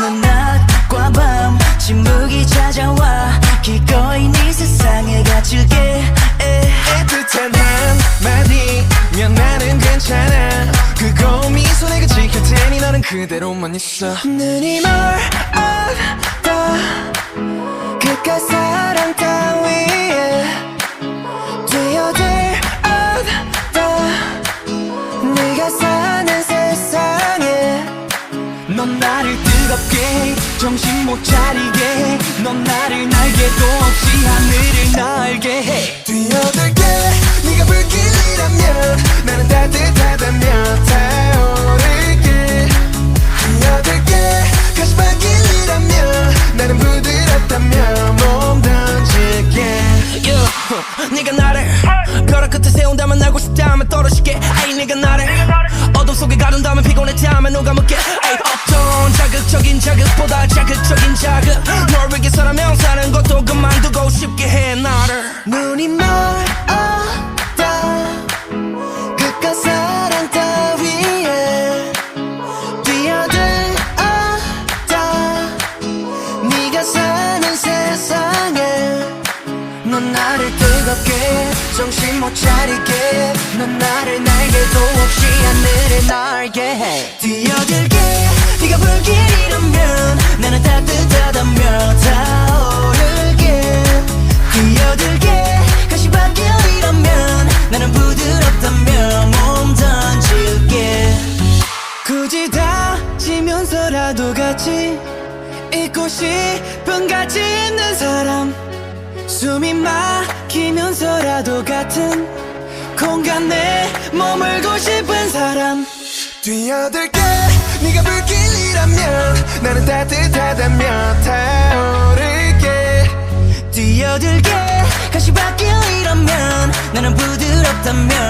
없는 낮과 밤 침묵이 찾아와 기꺼이 네 세상에 갇힐게. 에. 애틋한 한마디면 나는 괜찮아. 그거 미소 내가 지킬 테니 너는 그대로만 있어. 눈이 멀었다. 그깟 사랑 따위에 뛰어들었다. 네가 사는 세상에 넌 나를 뜨겁게 정신 못 차리게 넌 나를 날개도 없이 하늘을 날게 해. 뛰어들게 네가 불길이라면 나는 따뜻하다면 타오를게. 뛰어들게 가시밭길이라면 나는 부드럽다면 몸 던질게. Yeah. 네가 나를 벼락 끝에 세운다면 날고 싶다면 떨어질게. 아이 네가 나를 어둠 속에 가둔다면 피곤했다면 누가 묻게. 아이 어떤 자극적인 자극보다 자극적인 자극. 널 위해서라면 사는 것도 그만두고 싶게 해 나를. 눈이 멀었다 그깟 사랑 따위에 뛰어들었다 네가 사는 세상에 넌 나를 뜨겁게 정신 못 차리게. 넌 나를 날개도 없이 하늘을 날게 해. 뛰어들게 네가 불길이라면 나는 따뜻하다며 타오르게 뛰어들게. 가시밭길이라면 나는 부드럽다며 몸 던질게. 굳이 다지면서라도 같이 있고 싶은 가치 있는 사람 숨이 막히면서라도 같은 공간에 머물고 싶은 사람 뛰어들게 나는 따뜻하다면 타오를게. 뛰어들게. 가시밭길이라면 나는 부드럽다며